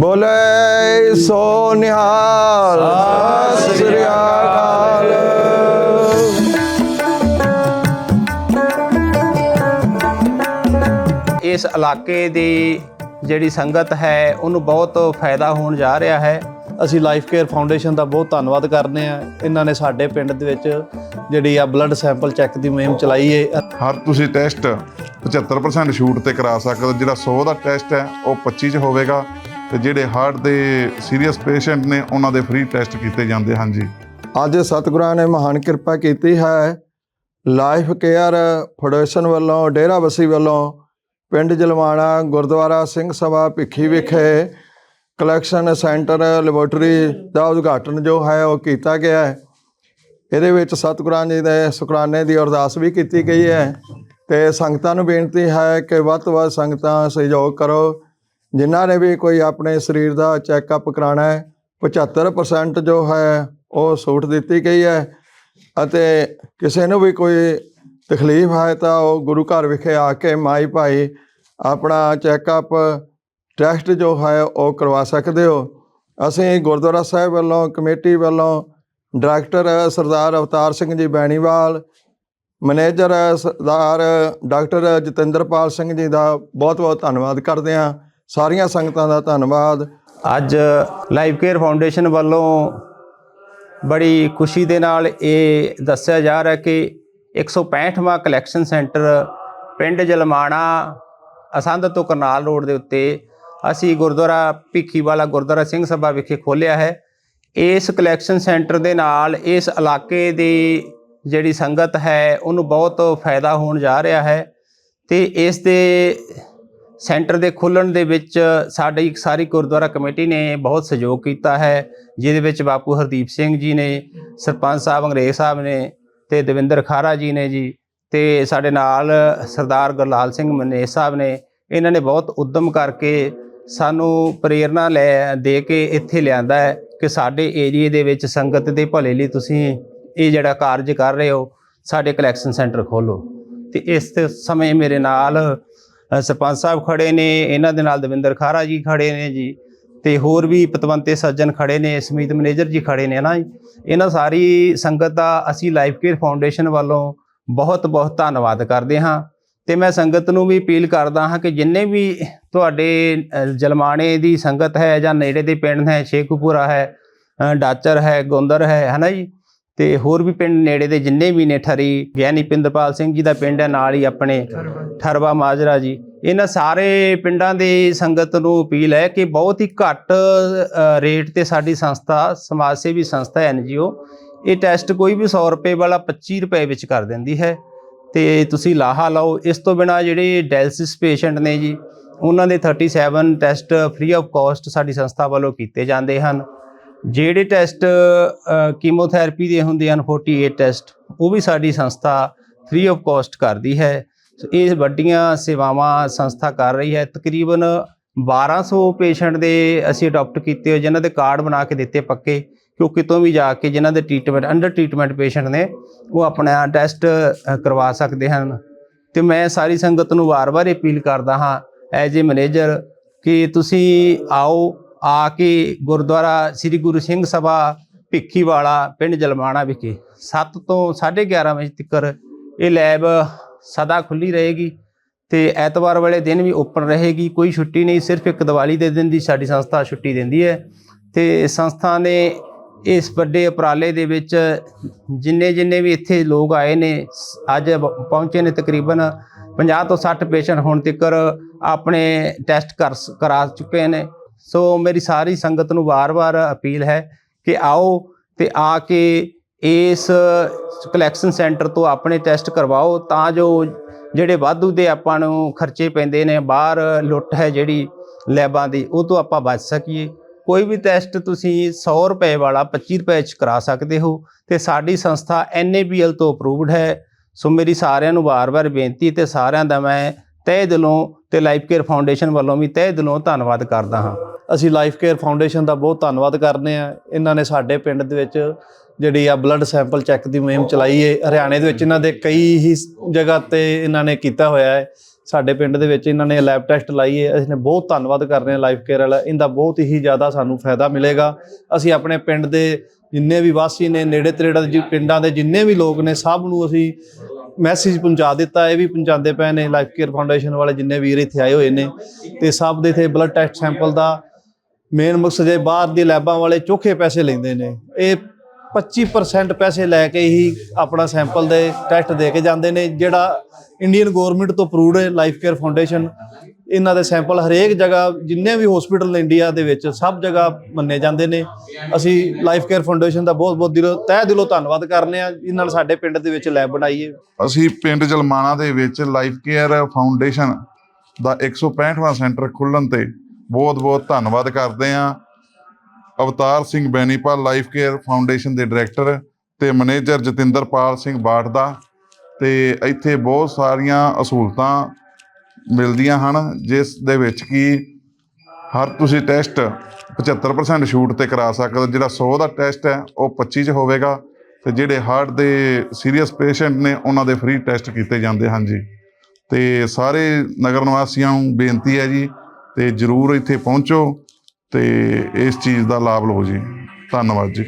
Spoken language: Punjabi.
ਬੋਲੇ ਸੋ ਨਿਹਾਲ। ਸਤਿ ਸ੍ਰੀ ਅਕਾਲ। ਇਸ ਇਲਾਕੇ ਦੀ ਜਿਹੜੀ ਸੰਗਤ ਹੈ ਉਹਨੂੰ ਬਹੁਤ ਫਾਇਦਾ ਹੋਣ ਜਾ ਰਿਹਾ ਹੈ। ਅਸੀਂ ਲਾਈਫ ਕੇਅਰ ਫਾਊਂਡੇਸ਼ਨ ਦਾ ਬਹੁਤ ਧੰਨਵਾਦ ਕਰਦੇ ਆ ਇਹਨਾਂ ਨੇ ਸਾਡੇ ਪਿੰਡ ਦੇ ਵਿੱਚ ਜਿਹੜੀ ਆ ਬਲੱਡ ਸੈਂਪਲ ਚੈੱਕ ਦੀ ਮੁਹਿੰਮ ਚਲਾਈ ਹੈ ਹਰ ਤੁਸੀਂ ਟੈਸਟ 75% ਛੂਟ ਤੇ ਕਰਾ ਸਕਦੇ ਹੋ। ਜਿਹੜਾ 100 ਦਾ ਟੈਸਟ ਹੈ ਉਹ 25 ਚ ਹੋਵੇਗਾ। ਤੇ ਜਿਹੜੇ ਹਾਰਟ ਦੇ ਸੀਰੀਅਸ ਪੇਸ਼ੈਂਟ ਨੇ, ਉਹਨਾਂ ਦੇ ਫ੍ਰੀ ਟੈਸਟ ਕੀਤੇ ਜਾਂਦੇ ਹਨ ਜੀ ਅੱਜ ਸਤਿਗੁਰਾਂ ਨੇ ਮਹਾਨ ਕਿਰਪਾ ਕੀਤੀ ਹੈ। ਲਾਈਫ ਕੇਅਰ ਫਾਊਂਡੇਸ਼ਨ ਵੱਲੋਂ, ਡੇਰਾ ਬਸੀ ਵੱਲੋਂ, ਪਿੰਡ ਜਲਵਾਣਾ, ਗੁਰਦੁਆਰਾ ਸਿੰਘ ਸਭਾ ਭਿੱਖੀ ਵਿਖੇ ਕਲੈਕਸ਼ਨ ਸੈਂਟਰ ਲੈਬੋਰਟਰੀ ਦਾ ਉਦਘਾਟਨ ਜੋ ਹੈ, ਉਹ ਕੀਤਾ ਗਿਆ ਹੈ। ਇਹਦੇ ਵਿੱਚ ਸਤਿਗੁਰਾਂ ਜੀ ਦੇ ਸ਼ੁਕਰਾਨੇ ਦੀ ਅਰਦਾਸ ਵੀ ਕੀਤੀ ਗਈ ਹੈ। ਤੇ ਸੰਗਤਾਂ ਨੂੰ ਬੇਨਤੀ ਹੈ ਕਿ ਵੱਧ ਤੋਂ ਵੱਧ ਸੰਗਤਾਂ ਸਹਿਯੋਗ ਕਰੋ। ਜਿਨ੍ਹਾਂ ਨੇ ਵੀ ਕੋਈ ਆਪਣੇ ਸਰੀਰ ਦਾ ਚੈੱਕਅਪ ਕਰਾਉਣਾ ਹੈ 75% ਜੋ ਹੈ, ਉਹ ਛੂਟ ਦਿੱਤੀ ਗਈ ਹੈ ਅਤੇ ਕਿਸੇ ਨੂੰ ਵੀ ਕੋਈ ਤਕਲੀਫ ਹੈ ਤਾਂ ਉਹ ਗੁਰੂ ਘਰ ਵਿਖੇ ਆ ਕੇ ਮਾਈ ਭਾਈ ਆਪਣਾ ਚੈੱਕਅਪ ਟੈਸਟ ਜੋ ਹੈ, ਉਹ ਕਰਵਾ ਸਕਦੇ ਹੋ। ਅਸੀਂ ਗੁਰਦੁਆਰਾ ਸਾਹਿਬ ਵੱਲੋਂ, ਕਮੇਟੀ ਵੱਲੋਂ ਡਾਇਰੈਕਟਰ ਸਰਦਾਰ ਅਵਤਾਰ ਸਿੰਘ ਜੀ ਬੈਣੀਵਾਲ, ਮੈਨੇਜਰ ਸਰਦਾਰ ਡਾਕਟਰ ਜਤਿੰਦਰਪਾਲ ਸਿੰਘ ਜੀ ਦਾ ਬਹੁਤ ਬਹੁਤ ਧੰਨਵਾਦ ਕਰਦੇ ਹਾਂ। ਸਾਰੀਆਂ ਸੰਗਤਾਂ ਦਾ ਧੰਨਵਾਦ। ਅੱਜ ਲਾਈਫ ਕੇਅਰ ਫਾਊਂਡੇਸ਼ਨ ਵੱਲੋਂ ਬੜੀ ਖੁਸ਼ੀ ਦੇ ਨਾਲ ਇਹ ਦੱਸਿਆ ਜਾ ਰਿਹਾ ਕਿ 165ਵਾਂ ਕਲੈਕਸ਼ਨ ਸੈਂਟਰ ਪਿੰਡ ਜਲਮਾਣਾ, ਅਸੰਧ ਤੋਂ ਕਰਨਾਲ ਰੋਡ ਦੇ ਉੱਤੇ ਅਸੀਂ ਗੁਰਦੁਆਰਾ ਭਿੱਖੀ ਵਾਲਾ ਗੁਰਦੁਆਰਾ ਸਿੰਘ ਸਭਾ ਵਿਖੇ ਖੋਲ੍ਹਿਆ ਹੈ। ਇਸ ਕਲੈਕਸ਼ਨ ਸੈਂਟਰ ਦੇ ਨਾਲ ਇਸ ਇਲਾਕੇ ਦੀ ਜਿਹੜੀ ਸੰਗਤ ਹੈ, ਉਹਨੂੰ ਬਹੁਤ ਫਾਇਦਾ ਹੋਣ ਜਾ ਰਿਹਾ ਹੈ ਤੇ ਇਸ ਦੇ ਸੈਂਟਰ ਦੇ ਖੁੱਲਣ ਦੇ ਵਿੱਚ ਸਾਡੀ ਸਾਰੀ ਗੁਰਦੁਆਰਾ ਕਮੇਟੀ ਨੇ ਬਹੁਤ ਸਹਿਯੋਗ ਕੀਤਾ ਹੈ, ਜਿਹਦੇ ਵਿੱਚ ਬਾਪੂ ਹਰਦੀਪ ਸਿੰਘ ਜੀ ਨੇ, ਸਰਪੰਚ ਸਾਹਿਬ ਅੰਗਰੇਜ਼ ਸਾਹਿਬ ਨੇ ਤੇ ਦਵਿੰਦਰ ਖਾਰਾ ਜੀ ਨੇ ਜੀ, ਤੇ ਸਾਡੇ ਨਾਲ ਸਰਦਾਰ ਗੁਰਲਾਲ ਸਿੰਘ ਮਨੇਸ਼ ਸਾਹਿਬ ਨੇ, ਇਹਨਾਂ ਨੇ ਬਹੁਤ ਉਦਮ ਕਰਕੇ ਸਾਨੂੰ ਪ੍ਰੇਰਣਾ ਲੈ, ਦੇ ਕੇ ਇੱਥੇ ਲਿਆਂਦਾ ਹੈ ਕਿ ਸਾਡੇ ਏਰੀਏ ਦੇ ਵਿੱਚ ਸੰਗਤ ਦੇ ਭਲੇ ਲਈ ਤੁਸੀਂ ਇਹ ਜਿਹੜਾ ਕਾਰਜ ਕਰ ਰਹੇ ਹੋ, ਸਾਡੇ ਕਲੈਕਸ਼ਨ ਸੈਂਟਰ ਖੋਲੋ ਤੇ ਇਸ ਸਮੇਂ ਮੇਰੇ ਨਾਲ ਸਰਪੰਚ ਸਾਹਿਬ ਖੜੇ ਨੇ, ਇਹਨਾਂ ਦੇ ਨਾਲ ਦਵਿੰਦਰ ਖਾਰਾ ਜੀ ਖੜੇ ਨੇ ਜੀ, ਤੇ ਹੋਰ ਵੀ ਪਤਵੰਤੇ ਸੱਜਣ ਖੜੇ ਨੇ, ਸਮੀਤ ਮੈਨੇਜਰ ਜੀ ਖੜੇ ਨੇ ਨਾ ਜੀ। ਇਹਨਾਂ ਸਾਰੀ ਸੰਗਤ ਦਾ ਅਸੀਂ ਲਾਈਫ ਕੇਅਰ ਫਾਊਂਡੇਸ਼ਨ ਵੱਲੋਂ ਬਹੁਤ ਬਹੁਤ ਧੰਨਵਾਦ ਕਰਦੇ ਹਾਂ ਤੇ ਮੈਂ ਸੰਗਤ ਨੂੰ ਵੀ ਅਪੀਲ ਕਰਦਾ ਹਾਂ ਕਿ ਜਿੰਨੇ ਵੀ ਤੁਹਾਡੇ ਜਲਮਾਣੇ ਦੀ ਸੰਗਤ ਹੈ ਜਾਂ ਨੇੜੇ ਦੇ ਪਿੰਡ ਹੈ, ਸ਼ੇਖੂਪੁਰਾ ਹੈ ਡਾਚਰ ਹੈ, ਗੋਂਦਰ ਹੈ, ਹਨਾ ਜੀ ਤੇ ਹੋਰ ਵੀ ਪਿੰਡ ਨੇੜੇ ਦੇ ਜਿੰਨੇ ਵੀ ਨੇ ਠਰੀ, ਗਿਆਨੀ ਪਿੰਦਪਾਲ ਸਿੰਘ ਜੀ ਦਾ ਪਿੰਡ ਹੈ, ਨਾਲ ਹੀ ਆਪਣੇ ਠਰਵਾ ਮਾਜਰਾ ਜੀ। ਇਹਨਾਂ ਸਾਰੇ ਪਿੰਡਾਂ ਦੀ ਸੰਗਤ ਨੂੰ ਅਪੀਲ ਹੈ ਕਿ ਬਹੁਤ ਹੀ ਘੱਟ ਰੇਟ ਤੇ ਸਾਡੀ ਸੰਸਥਾ, ਸਮਾਜ ਸੇਵੀ ਸੰਸਥਾ ਐਨਜੀਓ ਇਹ ਟੈਸਟ ਕੋਈ ਵੀ 100 ਰੁਪਏ ਵਾਲਾ 25 ਰੁਪਏ ਵਿੱਚ ਕਰ ਦਿੰਦੀ ਹੈ। ਤੇ ਤੁਸੀਂ ਲਾਹਾ ਲਓ। ਇਸ ਤੋਂ ਬਿਨਾ ਜਿਹੜੇ ਡਾਇਲਿਸਿਸ ਪੇਸ਼ੈਂਟ ਨੇ ਜੀ, ਉਹਨਾਂ ਦੇ 37 ਟੈਸਟ ਫ੍ਰੀ ਆਫ ਕਾਸਟ ਸਾਡੀ ਸੰਸਥਾ ਵੱਲੋਂ ਕੀਤੇ ਜਾਂਦੇ ਹਨ। ਜਿਹੜੇ ਟੈਸਟ ਕੀਮੋਥੈਰੇਪੀ ਦੇ ਹੁੰਦੇ ਹਨ 48 ਟੈਸਟ ਉਹ ਵੀ ਸਾਡੀ ਸੰਸਥਾ ਫ੍ਰੀ ਆਫ ਕਾਸਟ ਕਰਦੀ ਹੈ। ਇਹ ਵੱਡੀਆਂ ਸੇਵਾਵਾਂ ਸੰਸਥਾ ਕਰ ਰਹੀ ਹੈ। ਤਕਰੀਬਨ 1200 ਪੇਸ਼ੈਂਟ ਦੇ ਅਸੀਂ ਅਡਾਪਟ ਕੀਤੇ ਹੋਏ, ਜਿਨ੍ਹਾਂ ਦੇ ਕਾਰਡ ਬਣਾ ਕੇ ਦਿੱਤੇ ਪੱਕੇ ਕਿ ਉਹ ਕਿਤੋਂ ਵੀ ਜਾ ਕੇ ਜਿਨ੍ਹਾਂ ਦੇ ਟ੍ਰੀਟਮੈਂਟ ਅੰਡਰ ਟ੍ਰੀਟਮੈਂਟ ਪੇਸ਼ੈਂਟ ਨੇ, ਉਹ ਆਪਣਾ ਟੈਸਟ ਕਰਵਾ ਸਕਦੇ ਹਨ। ਤੇ ਮੈਂ ਸਾਰੀ ਸੰਗਤ ਨੂੰ ਵਾਰ-ਵਾਰ ਅਪੀਲ ਕਰਦਾ ਹਾਂ ਐਜ ਏ ਮੈਨੇਜਰ ਕਿ ਤੁਸੀਂ ਆਓ ਆ ਕੇ ਗੁਰਦੁਆਰਾ ਸ੍ਰੀ ਗੁਰੂ ਸਿੰਘ ਸਭਾ ਭਿੱਖੀ ਵਾਲਾ ਪਿੰਡ ਜਲਮਾਣਾ ਵਿਖੇ 7 ਤੋਂ 11:30 ਵਜੇ ਤੱਕ ਇਹ ਲੈਬ ਸਦਾ ਖੁੱਲੀ ਰਹੇਗੀ ਤੇ ਐਤਵਾਰ ਵਾਲੇ ਦਿਨ ਵੀ ਓਪਨ ਰਹੇਗੀ, ਕੋਈ ਛੁੱਟੀ ਨਹੀਂ, ਸਿਰਫ ਇੱਕ ਦੀਵਾਲੀ ਦੇ ਦਿਨ ਦੀ ਸਾਡੀ ਸੰਸਥਾ ਛੁੱਟੀ ਦਿੰਦੀ ਹੈ ਤੇ ਸੰਸਥਾ ਨੇ ਇਸ ਵੱਡੇ ਉਪਰਾਲੇ ਦੇ ਵਿੱਚ ਜਿੰਨੇ ਜਿੰਨੇ ਵੀ ਇੱਥੇ ਲੋਕ ਆਏ ਨੇ ਸ- ਅੱਜ ਪਹੁੰਚੇ ਨੇ ਤਕਰੀਬਨ 50 ਤੋਂ 60 ਪੇਸ਼ੈਂਟ ਹੁਣ ਤੱਕ ਆਪਣੇ ਟੈਸਟ ਕਰ, ਕਰਾ ਚੁੱਕੇ ਨੇ। ਸੋ ਮੇਰੀ ਸਾਰੀ ਸੰਗਤ ਨੂੰ ਵਾਰ-ਵਾਰ ਅਪੀਲ ਹੈ ਕਿ ਆਓ ਤੇ ਆ ਕੇ ਇਸ ਕਲੈਕਸ਼ਨ ਸੈਂਟਰ ਤੋਂ ਆਪਣੇ ਟੈਸਟ ਕਰਵਾਓ ਤਾਂ ਜੋ ਜਿਹੜੇ ਵਾਧੂ ਦੇ ਆਪਾਂ ਨੂੰ ਖਰਚੇ ਪੈਂਦੇ ਨੇ, ਬਾਹਰ ਲੁੱਟ ਹੈ ਜਿਹੜੀ ਲੈਬਾਂ ਦੀ, ਉਹ ਤੋਂ ਆਪਾਂ ਬਚ ਸਕੀਏ। ਕੋਈ ਵੀ ਟੈਸਟ ਤੁਸੀਂ 100 ਰੁਪਏ ਵਾਲਾ 25 ਰੁਪਏ ਚ ਕਰਾ ਸਕਦੇ ਹੋ ਤੇ ਸਾਡੀ ਸੰਸਥਾ NABL ਤੋਂ ਅਪਰੂਵਡ ਹੈ। ਸੋ ਮੇਰੀ ਸਾਰਿਆਂ ਨੂੰ ਵਾਰ-ਵਾਰ ਬੇਨਤੀ ਤੇ ਸਾਰਿਆਂ ਦਾ ਮੈਂ ਤਹਿ ਦਿਲੋਂ ਤੇ ਲਾਈਫ ਕੇਅਰ ਫਾਊਂਡੇਸ਼ਨ ਵੱਲੋਂ ਵੀ ਤਹਿ ਦਿਲੋਂ ਧੰਨਵਾਦ ਕਰਦਾ ਹਾਂ। ਅਸੀਂ ਲਾਈਫ ਕੇਅਰ ਫਾਊਂਡੇਸ਼ਨ ਦਾ ਬਹੁਤ ਧੰਨਵਾਦ ਕਰਦੇ ਆ ਇਹਨਾਂ ਨੇ ਸਾਡੇ ਪਿੰਡ ਦੇ ਵਿੱਚ ਜਿਹੜੀ ਆ ਬਲੱਡ ਸੈਂਪਲ ਚੈੱਕ ਦੀ ਮੁਹਿੰਮ ਚਲਾਈ ਹੈ ਹਰਿਆਣੇ ਦੇ ਵਿੱਚ ਇਹਨਾਂ ਦੇ ਕਈ ਹੀ ਜਗ੍ਹਾ ਤੇ ਇਹਨਾਂ ਨੇ ਕੀਤਾ ਹੋਇਆ ਹੈ ਸਾਡੇ ਪਿੰਡ ਦੇ ਵਿੱਚ ਇਹਨਾਂ ਨੇ ਲੈਬ ਟੈਸਟ ਲਾਈ ਹੈ ਅਸੀਂ ਬਹੁਤ ਧੰਨਵਾਦ ਕਰ ਰਹੇ ਹਾਂ ਲਾਈਫ ਕੇਅਰ ਵਾਲਾ। ਇਹਦਾ ਬਹੁਤ ਹੀ ਜ਼ਿਆਦਾ ਸਾਨੂੰ ਫਾਇਦਾ ਮਿਲੇਗਾ। ਅਸੀਂ ਆਪਣੇ ਪਿੰਡ ਦੇ ਜਿੰਨੇ ਵੀ ਵਾਸੀ ਨੇ ਨੇੜੇ ਤੇੜੇ ਦੇ ਪਿੰਡਾਂ ਦੇ ਜਿੰਨੇ ਵੀ ਲੋਕ ਨੇ, ਸਭ ਨੂੰ ਅਸੀਂ ਮੈਸੇਜ ਪਹੁੰਚਾ ਦਿੱਤਾ। ਇਹ ਵੀ ਪਹੁੰਚਾਉਂਦੇ ਪਏ ਨੇ ਲਾਈਫ ਕੇਅਰ ਫਾਊਂਡੇਸ਼ਨ ਵਾਲੇ ਜਿੰਨੇ ਵੀਰ ਇੱਥੇ ਆਏ ਹੋਏ ਨੇ। ਤੇ ਸਭ ਦੇ ਇੱਥੇ ਬਲੱਡ ਟੈਸਟ ਸੈਂਪਲ ਦਾ ਮੇਨ ਮਕਸਦ ਹੈ ਬਾਹਰ ਦੀ ਲੈਬਾਂ ਵਾਲੇ ਚੋਖੇ ਪੈਸੇ ਲੈਂਦੇ ਨੇ। ਇਹ 25% ਪੈਸੇ ਲੈ ਕੇ ਹੀ ਆਪਣਾ ਸੈਂਪਲ ਦੇ ਟੈਸਟ ਦੇ ਕੇ ਜਾਂਦੇ ਨੇ, ਜਿਹੜਾ ਇੰਡੀਅਨ ਗਵਰਨਮੈਂਟ ਤੋਂ ਅਪਰੂਵਡ ਹੈ ਲਾਈਫ ਕੇਅਰ ਫਾਊਂਡੇਸ਼ਨ ਇਹਨਾਂ ਦੇ ਸੈਂਪਲ ਹਰੇਕ ਜਗ੍ਹਾ, ਜਿੰਨੇ ਵੀ ਹਸਪੀਟਲ ਨੇ ਇੰਡੀਆ ਦੇ ਵਿੱਚ, ਸਭ ਜਗ੍ਹਾ ਮੰਨੇ ਜਾਂਦੇ ਨੇ। ਅਸੀਂ ਲਾਈਫ ਕੇਅਰ ਫਾਊਂਡੇਸ਼ਨ ਦਾ ਬਹੁਤ ਬਹੁਤ ਦਿਲੋਂ, ਤਹਿ ਦਿਲੋਂ ਧੰਨਵਾਦ ਕਰਨੇ ਆ ਇਹਨਾਂ ਨੇ ਸਾਡੇ ਪਿੰਡ ਦੇ ਵਿੱਚ ਲੈਬ ਬਣਾਈਏ ਅਸੀਂ ਪਿੰਡ ਜਲਮਾਣਾ ਦੇ ਵਿੱਚ ਲਾਈਫ ਕੇਅਰ ਫਾਊਂਡੇਸ਼ਨ ਦਾ 165ਵਾਂ ਸੈਂਟਰ ਖੁੱਲਣ ਤੇ ਬਹੁਤ-ਬਹੁਤ ਧੰਨਵਾਦ ਕਰਦੇ ਹਾਂ Avtar Singh Bainipal life care foundation ਦੇ ਡਾਇਰੈਕਟਰ ਤੇ ਮੈਨੇਜਰ ਜਤਿੰਦਰਪਾਲ ਸਿੰਘ ਬਾਟ ਦਾ ਤੇ ਇੱਥੇ ਬਹੁਤ ਸਾਰੀਆਂ ਅਸੂਲਤਾਂ ਮਿਲਦੀਆਂ ਹਨ, ਜਿਸ ਦੇ ਵਿੱਚ ਕੀ ਹਰ ਤੁਸੀਂ ਟੈਸਟ 75% ਛੂਟ ਤੇ ਕਰਾ ਸਕਦੇ ਹੋ। ਜਿਹੜਾ 100 ਦਾ ਟੈਸਟ ਹੈ, ਉਹ 25 ਚ ਹੋਵੇਗਾ ਤੇ ਜਿਹੜੇ ਹਾਰਟ ਦੇ ਸੀਰੀਅਸ ਪੇਸ਼ੈਂਟ ਨੇ, ਉਹਨਾਂ ਦੇ ਫ੍ਰੀ ਟੈਸਟ ਕੀਤੇ ਜਾਂਦੇ ਹਨ ਜੀ। ਤੇ ਸਾਰੇ ਨਗਰ ਨਿਵਾਸੀਆਂ ਨੂੰ ਬੇਨਤੀ ਹੈ ਜੀ ਤੇ ਜਰੂਰ ਇੱਥੇ ਪਹੁੰਚੋ ਤੇ ਇਸ ਚੀਜ਼ ਦਾ ਲਾਭ ਲਓ ਜੀ। ਧੰਨਵਾਦ ਜੀ।